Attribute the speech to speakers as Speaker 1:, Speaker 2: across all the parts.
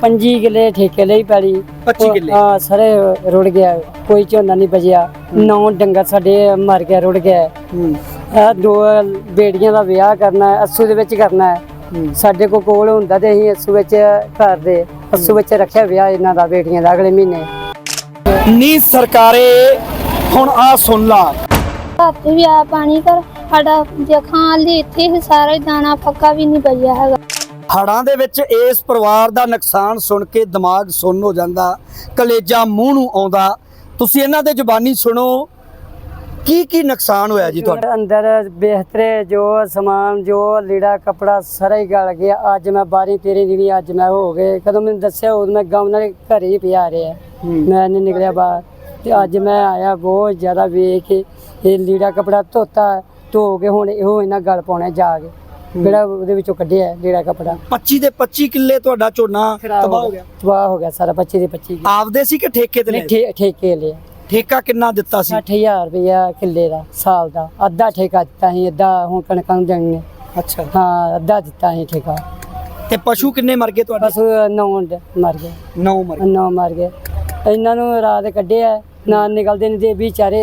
Speaker 1: 25 ਕਿੱਲੇ ਠੇਕੇ ਲਈ ਪੈਲੀ।
Speaker 2: 25 ਕਿੱਲੇ।
Speaker 1: ਹਾਂ ਸਾਰੇ ਰੁੜ ਗਿਆ। ਕੋਈ ਝੋਨਾ ਨਹੀਂ ਬਜਿਆ ਨੌ ਡੰਗਰ ਸਾਡੇ ਮਰ ਗਿਆ ਰੁੜ ਗਿਆ
Speaker 2: ਹੂੰ।
Speaker 1: ਇਹ ਦੋ ਬੇੜੀਆਂ ਦਾ ਵਿਆਹ ਕਰਨਾ ਹੈ ਅਸੂ ਦੇ ਵਿੱਚ ਕਰਨਾ ਹੈ। ਸਾਡੇ ਕੋਲ ਕੋਲ ਹੁੰਦਾ ਤੇ ਅਸੀਂ ਅਸੂ ਵਿੱਚ ਕਰਦੇ ਅਸੂ ਵਿੱਚ ਰੱਖਿਆ ਵਿਆਹ ਇਹਨਾਂ ਦਾ ਬੇੜੀਆਂ ਦਾ ਅਗਲੇ ਮਹੀਨੇ।
Speaker 2: ਨੀ ਸਰਕਾਰੇ ਹੁਣ ਆ ਸੁਣ ਲਾ।
Speaker 3: ਘਰ ਵੀ ਆ ਪਾਣੀ ਕਰ ਸਾਡਾ ਜੇ ਖਾਣ ਲਈ ਇੱਥੇ ਹੀ ਸਾਰਾ ਦਾਣਾ ਫੱਕਾ ਵੀ ਨਹੀਂ ਬਚਿਆ ਹੈਗਾ।
Speaker 2: ਹੜਾਂ ਦੇ ਵਿੱਚ ਇਸ ਪਰਿਵਾਰ ਦਾ ਨੁਕਸਾਨ ਸੁਣ ਕੇ ਦਿਮਾਗ ਸੁੰਨ ਹੋ ਜਾਂਦਾ ਕਲੇਜਾ ਮੂੰਹ ਨੂੰ ਆਉਂਦਾ। ਤੁਸੀਂ ਇਹਨਾਂ ਦੇ ਜ਼ੁਬਾਨੀ ਸੁਣੋ ਕੀ ਕੀ ਨੁਕਸਾਨ ਹੋਇਆ ਜੀ ਤੁਹਾਡਾ?
Speaker 1: ਅੰਦਰ ਬਿਹਤਰੇ ਜੋ ਸਮਾਨ ਜੋ ਲੀੜਾ ਕਪੜਾ ਸਾਰਾ ਹੀ ਗਲ ਗਿਆ। ਅੱਜ ਮੈਂ 12 13 ਦਿਨੀ ਅੱਜ ਮੈਂ ਹੋ ਗਏ। ਕਦੋਂ ਮੈਨੂੰ ਦੱਸਿਆ ਉਦੋਂ ਮੈਂ ਗਮ ਨਾਲ ਘਰੇ ਹੀ ਪਿਆ ਰਿਹਾ। ਮੈਂ ਨਹੀਂ ਨਿਕਲਿਆ ਬਾਹਰ। ਤੇ ਅੱਜ ਮੈਂ ਆਇਆ ਬਹੁਤ ਜ਼ਿਆਦਾ ਵੇਖ ਕੇ ਇਹ ਲੀੜਾ ਕਪੜਾ ਧੋਤਾ ਧੋ ਕੇ ਹੁਣ ਇਹੋ ਇਹਨਾਂ ਗਲ ਪਾਉਣਾ ਜਾ ਕੇ। ਜਿਹੜਾ ਉਹਦੇ ਵਿੱਚੋਂ ਕੱਢਿਆ ਲੀੜਾ ਕਪੜਾ
Speaker 2: 25 ਦੇ 25 ਕਿੱਲੇ ਤੁਹਾਡਾ ਝੋਨਾ ਤਬਾਹ ਹੋ ਗਿਆ।
Speaker 1: ਤਬਾਹ ਹੋ ਗਿਆ ਸਾਰਾ 25 ਦੇ 25
Speaker 2: ਆਪਦੇ ਸੀ ਕਿ ਠੇਕੇ ਤੇ
Speaker 1: ਨਹੀਂ ਠੇਕੇ ਲਿਆ
Speaker 2: ਠੇਕਾ ਕਿੰਨਾ ਦਿੱਤਾ ਸੀ?
Speaker 1: 60000 ਰੁਪਇਆ ਕਿੱਲੇ ਦਾ ਸਾਲ ਦਾ। ਅੱਧਾ ਠੇਕਾ ਦਿੱਤਾ ਸੀ ਅੱਧਾ ਹੁਣ ਕਣਕਾਂ ਨੂੰ ਦੇਣੇ
Speaker 2: ਅੱਛਾ।
Speaker 1: ਹਾਂ ਅੱਧਾ ਦਿੱਤਾ ਸੀ ਠੇਕਾ।
Speaker 2: ਤੇ ਪਸ਼ੂ ਕਿੰਨੇ ਮਰ ਗਏ ਤੁਹਾਡੇ?
Speaker 1: ਬਸ ਨੌ ਮਰ ਗਏ।
Speaker 2: ਨੌ ਮਰ
Speaker 1: ਨੌ ਮਰ ਗਏ। ਇਹਨਾਂ ਨੂੰ ਰਾਤ ਕੱਢਿਆ ਨਾ ਨਿਕਲਦੇ ਨਹੀਂ ਤੇ ਵਿਚਾਰੇ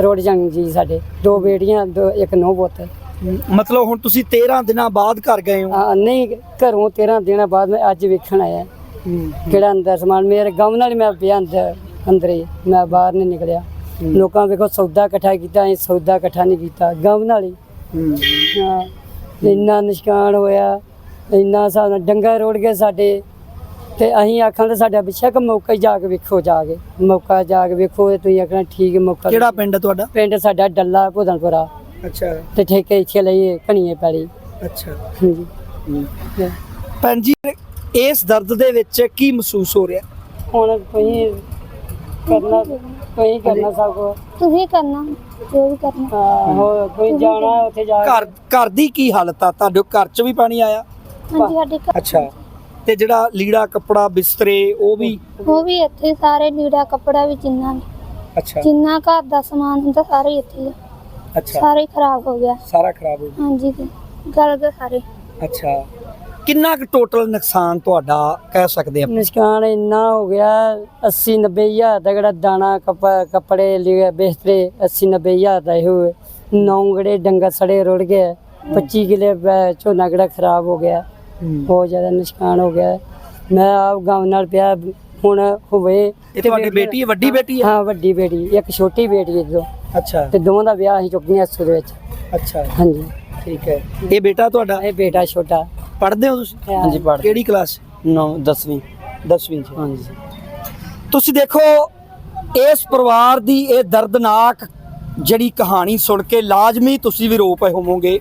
Speaker 1: ਰੋਡ ਜੰਗ ਜੀ ਸਾਡੇ। ਦੋ ਬੇਟੀਆਂ ਦੋ ਇੱਕ ਨੌ ਪੁੱਤ।
Speaker 2: ਗਏ ਮਤਲਬ ਹੁਣ ਤੁਸੀਂ 13 ਦਿਨਾਂ ਬਾਅਦ ਘਰ ਗਏ ਹੋ।
Speaker 1: ਹਾਂ, ਨਹੀਂ ਘਰੋਂ 13 ਦਿਨਾਂ ਬਾਅਦ ਮੈਂ ਅੱਜ ਵੇਖਣ ਆਇਆ। ਕਿਹੜਾ ਅੰਦਰ ਸਮਾਨ? ਮੇਰੇ ਗਮ ਨਾਲ ਮੈਂ ਪਿਆ ਅੰਦਰ ਅੰਦਰ ਮੈਂ ਬਾਹਰ ਨਹੀਂ ਨਿਕਲਿਆ। ਲੋਕਾਂ ਵੇਖੋ ਸੌਦਾ ਇਕੱਠਾ ਕੀਤਾ ਅਸੀਂ ਸੌਦਾ ਇਕੱਠਾ ਨਹੀਂ ਕੀਤਾ। ਗਮ ਨਾਲ ਹੀ। ਹਾਂ। ਇੰਨਾ ਨਿਸ਼ਕਾਨ ਹੋਇਆ ਇੰਨਾ ਸਾਨੂੰ ਡੰਗਾ ਰੋੜ ਗਏ ਸਾਡੇ। ਤੇ ਅਸੀਂ ਆਖਾਂ ਤੇ ਸਾਡਾ ਬਿਸ਼ੱਕ ਮੌਕਾ ਹੀ ਜਾ ਕੇ ਵੇਖੋ ਜਾ ਕੇ। ਮੌਕਾ ਜਾ ਕੇ ਵੇਖੋ ਤੇ ਤੁਸੀਂ ਆਖਣਾ ਠੀਕ ਮੌਕਾ
Speaker 2: ਕਿਹੜਾ ਪਿੰਡ ਹੈ ਤੁਹਾਡਾ?
Speaker 1: ਪਿੰਡ ਸਾਡਾ ਡੱਲਾ ਭੁਦਨਪੁਰਾ।
Speaker 2: ਅੱਛਾ।
Speaker 1: ਤੇ ਠੇਕੇ ਇੱਥੇ ਲਈਏ ਕਣੀਏ ਪੈਲੀ।
Speaker 2: ਅੱਛਾ।
Speaker 1: ਹਾਂਜੀ।
Speaker 2: ਭੈਣ ਜੀ ਇਸ ਦਰਦ ਦੇ ਵਿੱਚ ਕੀ ਮਹਿਸੂਸ ਹੋ ਰਿਹਾ?
Speaker 1: ਹੁਣ ਕੋਈ ਕਰਨਾ ਕੋਈ ਕਰਨਾ ਸਭ ਕੋ
Speaker 3: ਤੁਸੀਂ ਕਰਨਾ ਜੋ ਵੀ ਕਰਨਾ।
Speaker 1: ਹੋ ਕੋਈ ਜਾਣਾ ਉੱਥੇ ਜਾ ਕੇ।
Speaker 2: ਘਰ ਘਰ ਦੀ ਕੀ ਹਾਲਤ ਆ? ਤੁਹਾਡੇ ਘਰ 'ਚ ਵੀ ਪਾਣੀ ਆਇਆ?
Speaker 3: ਹਾਂਜੀ ਸਾਡੇ ਘਰ
Speaker 2: ਅੱਛਾ। ਤੇ ਜਿਹੜਾ ਲੀੜਾ ਕੱਪੜਾ ਬਿਸਤਰੇ ਉਹ ਵੀ?
Speaker 3: ਉਹ ਵੀ ਇੱਥੇ ਸਾਰੇ ਲੀੜਾ ਕੱਪੜਾ ਵੀ ਜਿੰਨਾ
Speaker 2: ਅੱਛਾ।
Speaker 3: ਜਿੰਨਾ ਘਰ ਦਾ ਸਮਾਨ ਹੁੰਦਾ ਸਾਰੇ ਇੱਥੇ ਹੀ ਆ।
Speaker 2: ਅੱਛਾ।
Speaker 3: ਸਾਰੇ ਹੀ ਖਰਾਬ ਹੋ ਗਿਆ।
Speaker 2: ਸਾਰਾ ਖਰਾਬ ਹੋ
Speaker 3: ਹਾਂਜੀ ਤੇ ਗਲ ਗਏ ਸਾਰੇ।
Speaker 2: ਗਿਆ ਅੱਛਾ। ਕਿੰਨਾ ਕੁ ਟੋਟਲ ਨੁਕਸਾਨ ਤੁਹਾਡਾ ਕਹਿ ਸਕਦੇ ਆ
Speaker 1: ਨਿਸ਼ਕਾਨ ਇੰਨਾ ਹੋ ਗਿਆ 80 90 ਹਜ਼ਾਰ ਦਾ ਜਿਹੜਾ ਦਾਣਾ ਕੱਪ- ਕੱਪੜੇ ਲਿਆ ਬਿਸਤਰੇ 80 90 ਹਜ਼ਾਰ ਦਾ ਇਹੋ ਨੌ ਗੜੇ ਡੰਗਰ ਸੜੇ ਰੁੜ ਗਏ 25 ਕਿਲੇ ਝੋਨਾ ਗੜਾ ਖਰਾਬ ਹੋ ਗਿਆ। ਬਹੁਤ ਜ਼ਿਆਦਾ ਨਿਸ਼ਕਾਨ ਹੋ ਗਿਆ। ਮੈਂ ਆਪ ਗਾਉਂ ਨਾਲ ਪਿਆ ਹੁਣ ਹੋਵੇ
Speaker 2: ਇਹ ਤੁਹਾਡੀ ਬੇਟੀ ਹੈ ਵੱਡੀ ਬੇਟੀ ਹੈ?
Speaker 1: ਹਾਂ ਵੱਡੀ ਬੇਟੀ ਇੱਕ ਛੋਟੀ ਬੇਟੀ ਹੈ ਦੋ
Speaker 2: ਅੱਛਾ।
Speaker 1: ਤੇ ਦੋਵਾਂ ਦਾ ਵਿਆਹ ਅਸੀਂ ਚੁੱਕੀਆਂ ਅਸੂ ਦੇ ਵਿੱਚ।
Speaker 2: ਅੱਛਾ।
Speaker 1: ਹਾਂਜੀ।
Speaker 2: ਠੀਕ ਹੈ। ਇਹ ਬੇਟਾ ਤੁਹਾਡਾ?
Speaker 1: ਇਹ ਬੇਟਾ ਛੋਟਾ।
Speaker 2: ਪੜ੍ਹਦੇ ਹੋ ਤੁਸੀਂ?
Speaker 1: ਹਾਂਜੀ, ਪੜ੍ਹਦੇ।
Speaker 2: ਕਿਹੜੀ ਕਲਾਸ?
Speaker 1: 9 10ਵੀਂ
Speaker 2: 10ਵੀਂ ਚ।
Speaker 1: ਹਾਂਜੀ।
Speaker 2: ਤੁਸੀਂ ਦੇਖੋ ਇਸ ਪਰਿਵਾਰ ਦੀ ਇਹ ਦਰਦਨਾਕ ਜਿਹੜੀ ਕਹਾਣੀ ਸੁਣ ਕੇ ਲਾਜ਼ਮੀ ਤੁਸੀਂ ਵੀ ਰੋ ਪਏ ਹੋਵੋਗੇ।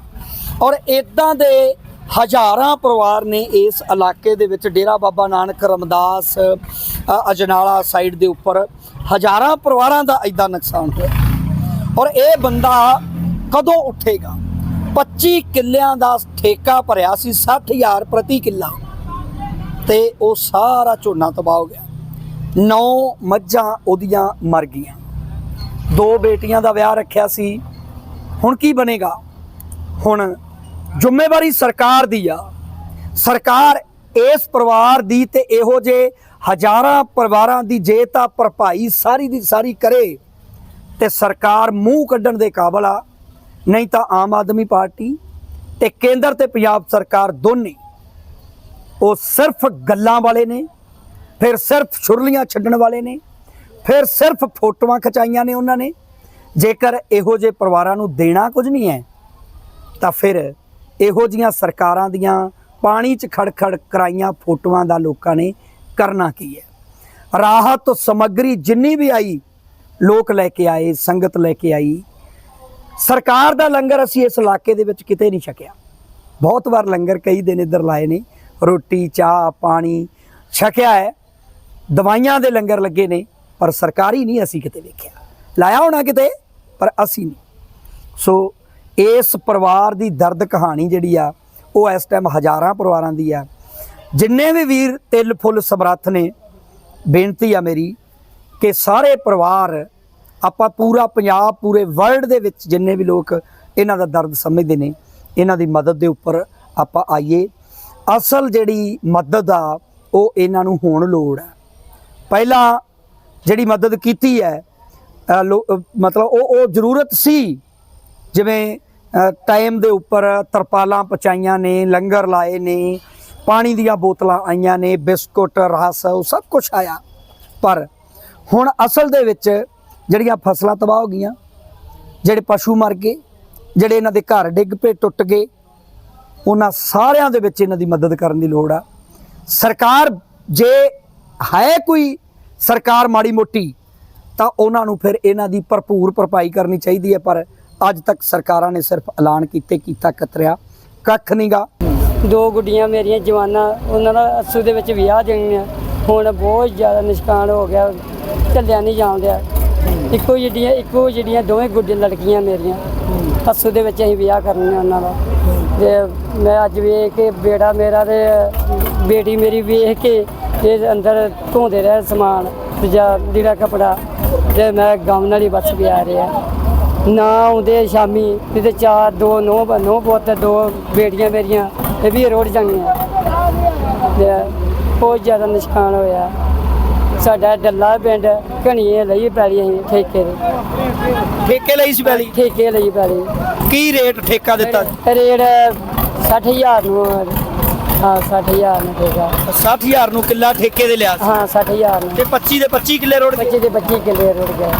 Speaker 2: ਔਰ ਇਦਾਂ ਦੇ ਹਜ਼ਾਰਾਂ ਪਰਿਵਾਰ ਨੇ ਇਸ ਇਲਾਕੇ ਦੇ ਵਿੱਚ ਡੇਰਾ ਬਾਬਾ ਨਾਨਕ ਰਮਦਾਸ ਅਜਨਾਲਾ ਸਾਈਡ ਦੇ ਉੱਪਰ ਹਜ਼ਾਰਾਂ ਪਰਿਵਾਰਾਂ ਦਾ ਇਦਾਂ ਨੁਕਸਾਨ ਹੋਇਆ। ਔਰ ਇਹ ਬੰਦਾ ਕਦੋਂ ਉੱਠੇਗਾ? 25 ਕਿੱਲਿਆਂ ਦਾ ਠੇਕਾ ਭਰਿਆ ਸੀ 60000 ਪ੍ਰਤੀ ਕਿੱਲਾ। ਤੇ ਉਹ ਸਾਰਾ ਝੋਨਾ ਤਬਾਹ ਹੋ ਗਿਆ। ਨੌ ਮੱਝਾਂ ਉਹਦੀਆਂ ਮਰ ਗਈਆਂ। ਦੋ ਬੇਟੀਆਂ ਦਾ ਵਿਆਹ ਰੱਖਿਆ ਸੀ। ਹੁਣ ਕੀ ਬਣੇਗਾ? ਹੁਣ ਜ਼ਿੰਮੇਵਾਰੀ ਸਰਕਾਰ ਦੀ ਆ। ਸਰਕਾਰ ਇਸ ਪਰਿਵਾਰ ਦੀ ਤੇ ਇਹੋ ਜੇ ਹਜ਼ਾਰਾਂ ਪਰਿਵਾਰਾਂ ਦੀ ਜੇ ਤਾਂ ਭਰਪਾਈ ਸਾਰੀ ਦੀ ਸਾਰੀ ਕਰੇ। ਤੇ ਸਰਕਾਰ ਮੂੰਹ ਕੱਢਣ ਦੇ ਕਾਬਲ ਆ, ਨਹੀਂ ਤਾਂ ਆਮ ਆਦਮੀ ਪਾਰਟੀ ਤੇ ਕੇਂਦਰ ਤੇ ਪੰਜਾਬ ਸਰਕਾਰ ਦੋਨੇ, ਉਹ ਸਿਰਫ ਗੱਲਾਂ ਵਾਲੇ ਨੇ, ਫਿਰ ਸਿਰਫ ਛੁਰਲੀਆਂ ਛੱਡਣ ਵਾਲੇ ਨੇ, ਫਿਰ ਸਿਰਫ ਫੋਟੋਆਂ ਖਚਾਈਆਂ ਨੇ ਉਹਨਾਂ ਨੇ, ਜੇਕਰ ਇਹੋ ਜਿਹੇ ਪਰਿਵਾਰਾਂ ਨੂੰ ਦੇਣਾ ਕੁਝ ਨਹੀਂ ਹੈ, ਤਾਂ ਫਿਰ ਇਹੋ ਜੀਆਂ ਸਰਕਾਰਾਂ ਦੀਆਂ ਪਾਣੀ 'ਚ ਖੜਖੜ ਕਰਾਈਆਂ ਫੋਟੋਆਂ ਦਾ ਲੋਕਾਂ ਨੇ ਕਰਨਾ ਕੀ ਹੈ? ਰਾਹਤ ਸਮੱਗਰੀ ਜਿੰਨੀ ਵੀ ਆਈ ਲੋਕ ਲੈ ਕੇ ਆਏ, ਸੰਗਤ ਲੈ ਕੇ ਆਈ। ਸਰਕਾਰ ਦਾ ਲੰਗਰ ਅਸੀਂ ਇਸ ਇਲਾਕੇ ਦੇ ਵਿੱਚ ਕਿਤੇ ਨਹੀਂ ਛਕਿਆ। ਬਹੁਤ ਵਾਰ ਲੰਗਰ ਕਈ ਦਿਨ ਇੱਧਰ ਲਾਏ ਨੇ। ਰੋਟੀ, ਚਾਹ, ਪਾਣੀ ਛਕਿਆ ਹੈ। ਦਵਾਈਆਂ ਦੇ ਲੰਗਰ ਲੱਗੇ ਨੇ, ਪਰ ਸਰਕਾਰੀ ਨਹੀਂ ਅਸੀਂ ਕਿਤੇ ਵੇਖਿਆ। ਲਾਇਆ ਹੋਣਾ ਕਿਤੇ, ਪਰ ਅਸੀਂ ਨਹੀਂ। ਸੋ ਇਸ ਪਰਿਵਾਰ ਦੀ ਦਰਦ ਕਹਾਣੀ ਜਿਹੜੀ ਆ, ਉਹ ਇਸ ਟਾਈਮ ਹਜ਼ਾਰਾਂ ਪਰਿਵਾਰਾਂ ਦੀ ਆ। ਜਿੰਨੇ ਵੀ ਵੀਰ ਤਿਲ ਫੁੱਲ ਸਮਰੱਥ ਨੇ, ਬੇਨਤੀ ਆ ਮੇਰੀ ਕਿ ਸਾਰੇ ਪਰਿਵਾਰ ਆਪਾਂ ਪੂਰਾ ਪੰਜਾਬ, ਪੂਰੇ ਵਰਲਡ ਦੇ ਵਿੱਚ ਜਿੰਨੇ ਵੀ ਲੋਕ ਇਹਨਾਂ ਦਾ ਦਰਦ ਸਮਝਦੇ ਨੇ, ਇਹਨਾਂ ਦੀ ਮਦਦ ਦੇ ਉੱਪਰ ਆਪਾਂ ਆਈਏ। ਅਸਲ ਜਿਹੜੀ ਮਦਦ ਆ, ਉਹ ਇਹਨਾਂ ਨੂੰ ਹੋਣ ਲੋੜ ਹੈ। ਪਹਿਲਾਂ ਜਿਹੜੀ ਮਦਦ ਕੀਤੀ ਹੈ ਲੋ- ਮਤਲਬ ਉਹ ਉਹ ਜ਼ਰੂਰਤ ਸੀ। ਜਿਵੇਂ ਟਾਈਮ ਦੇ ਉੱਪਰ ਤਰਪਾਲਾਂ ਪਚਾਈਆਂ ਨੇ, ਲੰਗਰ ਲਾਏ ਨੇ, ਪਾਣੀ ਦੀਆਂ ਬੋਤਲਾਂ ਆਈਆਂ ਨੇ, ਬਿਸਕੁਟ, ਰਸ, ਉਹ ਸਭ ਕੁਝ ਆਇਆ। ਪਰ ਹੁਣ ਅਸਲ ਦੇ ਵਿੱਚ ਜਿਹੜੀਆਂ ਫਸਲਾਂ ਤਬਾਹ ਹੋ ਗਈਆਂ, ਜਿਹੜੇ ਪਸ਼ੂ ਮਰ ਗਏ, ਜਿਹੜੇ ਇਹਨਾਂ ਦੇ ਘਰ ਡਿੱਗ ਪਏ, ਟੁੱਟ ਗਏ, ਉਹਨਾਂ ਸਾਰਿਆਂ ਦੇ ਵਿੱਚ ਇਹਨਾਂ ਦੀ ਮਦਦ ਕਰਨ ਦੀ ਲੋੜ ਆ। ਸਰਕਾਰ ਜੇ ਹੈ ਕੋਈ ਸਰਕਾਰ ਮਾੜੀ ਮੋਟੀ, ਤਾਂ ਉਹਨਾਂ ਨੂੰ ਫਿਰ ਇਹਨਾਂ ਦੀ ਭਰਪੂਰ ਭਰਪਾਈ ਕਰਨੀ ਚਾਹੀਦੀ ਹੈ, ਪਰ ਅੱਜ ਤੱਕ ਸਰਕਾਰਾਂ ਨੇ ਸਿਰਫ ਐਲਾਨ ਕੀਤੇ, ਕੀਤਾ ਕਤਰਿਆ, ਕੱਖ ਨਹੀਂਗਾ
Speaker 1: ਦੋ ਗੁੱਡੀਆਂ ਮੇਰੀਆਂ ਜਵਾਨਾਂ, ਉਹਨਾਂ ਦਾ ਅਸੂ ਦੇ ਵਿੱਚ ਵਿਆਹ ਦੇਣੀਆਂ, ਹੁਣ ਬਹੁਤ ਜ਼ਿਆਦਾ ਨਿਸ਼ਕਾਨ ਹੋ ਗਿਆ। ਚੱਲਿਆ ਨਹੀਂ ਜਾਂਦਿਆ ਇੱਕੋ ਜਿਹੜੀਆਂ ਇੱਕੋ ਜਿਹੜੀਆਂ ਦੋਵੇਂ ਗੁੱਡੀਆਂ ਲੜਕੀਆਂ ਮੇਰੀਆਂ। ਅਸੂ ਦੇ ਵਿੱਚ ਅਸੀਂ ਵਿਆਹ ਕਰਨੀਆਂ ਉਹਨਾਂ ਦਾ। ਤੇ ਮੈਂ ਅੱਜ ਵੇਖ ਕੇ ਬੇੜਾ ਮੇਰਾ ਤੇ ਬੇਟੀ ਮੇਰੀ ਵੇਖ ਕੇ ਇਹ ਅੰਦਰ ਧੋਂਦੇ ਰਹੇ ਸਮਾਨ ਤੇ ਜਾਂ ਲੀੜਾ ਕਪੜਾ ਤੇ ਮੈਂ ਗਾਉਣ ਵਾਲੀ ਬੱਸ ਬਸ ਪਿਆ ਰਿਹਾ। ਨਾ ਆਉਂਦੇ ਸ਼ਾਮੀ ਤੇ ਚਾਰ, ਦੋ, ਨੋ ਨੋ ਪੁੱਤ, ਦੋ ਬੇਟੀਆਂ ਮੇਰੀਆਂ, ਇਹ ਵੀ ਰੋੜ ਜਾਣੀਆਂ। ਤੇ ਬਹੁਤ ਜ਼ਿਆਦਾ ਨੁਕਸਾਨ ਹੋਇਆ। ਸਾਡਾ ਡੱਲਾ ਪਿੰਡ ਘਣੀਏ ਲਈ ਪੈਲੀ ਅਸੀਂ ਠੇਕੇ ਦੇ
Speaker 2: ਠੇਕੇ ਲਈ ਸੀ ਪਹਿਲੀ
Speaker 1: ਠੇਕੇ ਲਈ ਪੈਲੀ।
Speaker 2: ਕੀ ਰੇਟ ਠੇਕਾ ਦਿੱਤਾ?
Speaker 1: ਰੇਟ 60000 ਨੂੰ ਹਾਂ 60000 ਨੂੰ ਠੇਕਾ।
Speaker 2: 60000 ਨੂੰ ਕਿੱਲਾ ਠੇਕੇ ਦੇ ਲਿਆ ਸੀ।
Speaker 1: ਹਾਂ 60000 ਨੂੰ।
Speaker 2: ਤੇ 25 ਦੇ 25 ਕਿੱਲੇ ਰੋੜ
Speaker 1: ਬੱਚੇ ਦੇ 25 ਕਿੱਲੇ ਰੁੜ ਗਏ।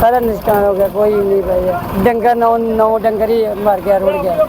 Speaker 1: ਸਾਰਾ ਨੁਕਸਾਨ ਹੋ ਗਿਆ ਕੋਈ ਨਹੀਂ ਪਿਆ ਡੰਗਰ ਨੌ ਨੌ ਡੰਗਰ ਹੀ ਮਰ ਗਿਆ ਰੁੜ ਗਿਆ।